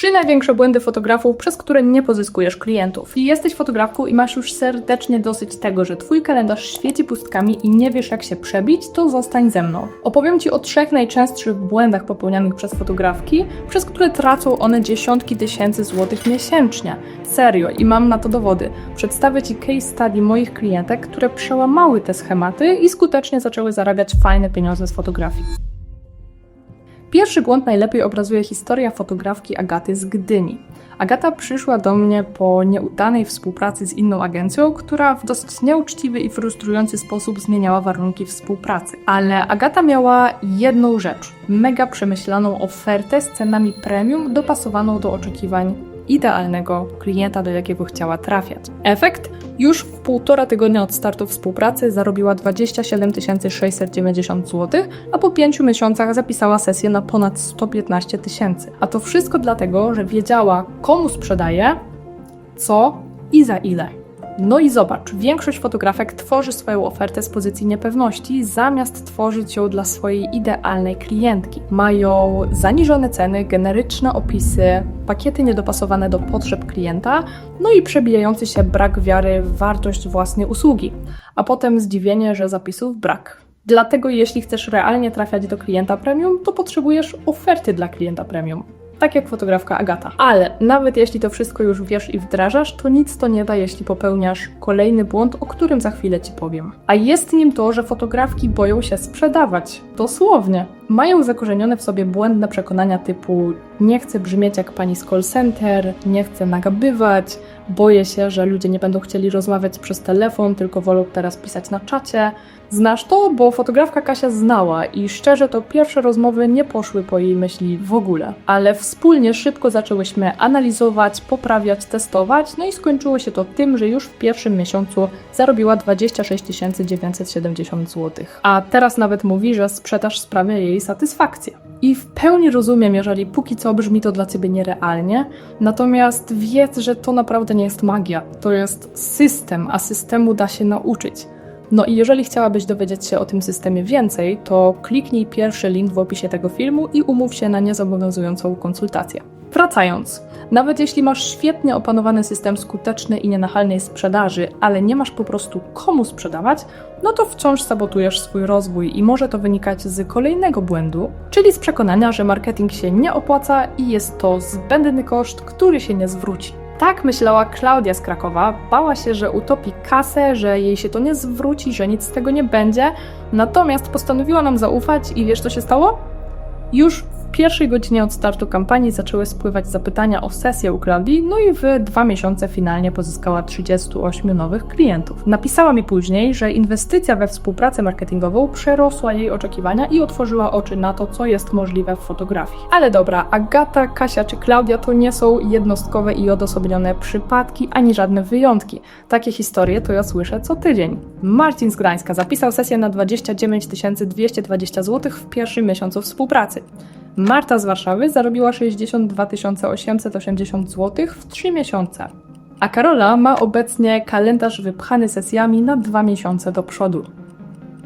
Trzy największe błędy fotografów, przez które nie pozyskujesz klientów. Jeśli jesteś fotografką i masz już serdecznie dosyć tego, że twój kalendarz świeci pustkami i nie wiesz jak się przebić, to zostań ze mną. Opowiem Ci o trzech najczęstszych błędach popełnianych przez fotografki, przez które tracą one dziesiątki tysięcy złotych miesięcznie. Serio i mam na to dowody. Przedstawię Ci case study moich klientek, które przełamały te schematy i skutecznie zaczęły zarabiać fajne pieniądze z fotografii. Pierwszy błąd najlepiej obrazuje historia fotografki Agaty z Gdyni. Agata przyszła do mnie po nieudanej współpracy z inną agencją, która w dosyć nieuczciwy i frustrujący sposób zmieniała warunki współpracy. Ale Agata miała jedną rzecz: mega przemyślaną ofertę z cenami premium dopasowaną do oczekiwań idealnego klienta, do jakiego chciała trafiać. Efekt? Już w półtora tygodnia od startu współpracy zarobiła 27 690 zł, a po pięciu miesiącach zapisała sesję na ponad 115 tysięcy. A to wszystko dlatego, że wiedziała, komu sprzedaje, co i za ile. No i zobacz, większość fotografek tworzy swoją ofertę z pozycji niepewności, zamiast tworzyć ją dla swojej idealnej klientki. Mają zaniżone ceny, generyczne opisy, pakiety niedopasowane do potrzeb klienta, no i przebijający się brak wiary w wartość własnej usługi, a potem zdziwienie, że zapisów brak. Dlatego jeśli chcesz realnie trafiać do klienta premium, to potrzebujesz oferty dla klienta premium tak jak fotografka Agata. Ale nawet jeśli to wszystko już wiesz i wdrażasz, to nic to nie da, jeśli popełniasz kolejny błąd, o którym za chwilę ci powiem. A jest nim to, że fotografki boją się sprzedawać. Dosłownie. Mają zakorzenione w sobie błędne przekonania typu nie chcę brzmieć jak pani z call center, nie chcę nagabywać, boję się, że ludzie nie będą chcieli rozmawiać przez telefon, tylko wolą teraz pisać na czacie. Znasz to? Bo fotografka Kasia znała i szczerze to pierwsze rozmowy nie poszły po jej myśli w ogóle. Ale wspólnie szybko zaczęłyśmy analizować, poprawiać, testować, no i skończyło się to tym, że już w pierwszym miesiącu zarobiła 26 970 zł. A teraz nawet mówi, że sprzedaż sprawia jej satysfakcję. I w pełni rozumiem, jeżeli póki co brzmi to dla ciebie nierealnie, natomiast wiedz, że to naprawdę nie jest magia, to jest system, a systemu da się nauczyć. No i jeżeli chciałabyś dowiedzieć się o tym systemie więcej, to kliknij pierwszy link w opisie tego filmu i umów się na niezobowiązującą konsultację. Wracając, nawet jeśli masz świetnie opanowany system skutecznej i nienachalnej sprzedaży, ale nie masz po prostu komu sprzedawać, no to wciąż sabotujesz swój rozwój i może to wynikać z kolejnego błędu, czyli z przekonania, że marketing się nie opłaca i jest to zbędny koszt, który się nie zwróci. Tak myślała Klaudia z Krakowa. Bała się, że utopi kasę, że jej się to nie zwróci, że nic z tego nie będzie. Natomiast postanowiła nam zaufać i wiesz, co się stało? Już w pierwszej godzinie od startu kampanii zaczęły spływać zapytania o sesję u Klaudii, no i w dwa miesiące finalnie pozyskała 38 nowych klientów. Napisała mi później, że inwestycja we współpracę marketingową przerosła jej oczekiwania i otworzyła oczy na to, co jest możliwe w fotografii. Ale dobra, Agata, Kasia czy Klaudia to nie są jednostkowe i odosobnione przypadki, ani żadne wyjątki. Takie historie to ja słyszę co tydzień. Marcin z Gdańska zapisał sesję na 29 220 zł w pierwszym miesiącu współpracy. Marta z Warszawy zarobiła 62 880 zł w 3 miesiące. A Karola ma obecnie kalendarz wypchany sesjami na 2 miesiące do przodu.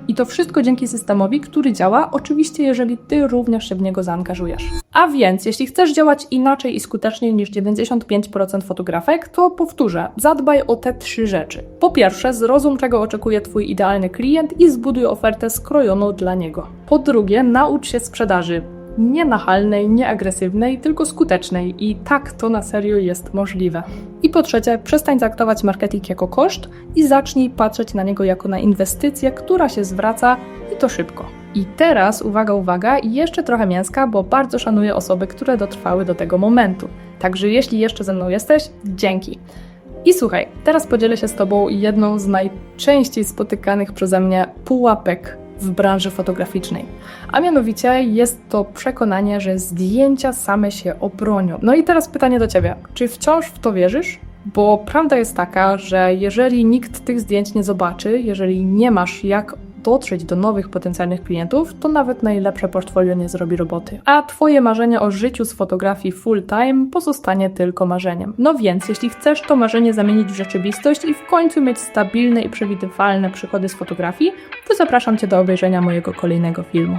I to wszystko dzięki systemowi, który działa, oczywiście, jeżeli ty również się w niego zaangażujesz. A więc, jeśli chcesz działać inaczej i skuteczniej niż 95% fotografek, to powtórzę, zadbaj o te trzy rzeczy. Po pierwsze, zrozum, czego oczekuje twój idealny klient i zbuduj ofertę skrojoną dla niego. Po drugie, naucz się sprzedaży nie nachalnej, nie agresywnej, tylko skutecznej i tak to na serio jest możliwe. I po trzecie, przestań traktować marketing jako koszt i zacznij patrzeć na niego jako na inwestycję, która się zwraca i to szybko. I teraz, uwaga, uwaga, jeszcze trochę mięska, bo bardzo szanuję osoby, które dotrwały do tego momentu. Także jeśli jeszcze ze mną jesteś, dzięki. I słuchaj, teraz podzielę się z Tobą jedną z najczęściej spotykanych przeze mnie pułapek w branży fotograficznej. A mianowicie jest to przekonanie, że zdjęcia same się obronią. No i teraz pytanie do Ciebie. Czy wciąż w to wierzysz? Bo prawda jest taka, że jeżeli nikt tych zdjęć nie zobaczy, jeżeli nie masz jak dotrzeć do nowych potencjalnych klientów, to nawet najlepsze portfolio nie zrobi roboty. A Twoje marzenie o życiu z fotografii full time pozostanie tylko marzeniem. No więc, jeśli chcesz to marzenie zamienić w rzeczywistość i w końcu mieć stabilne i przewidywalne przychody z fotografii, to zapraszam Cię do obejrzenia mojego kolejnego filmu.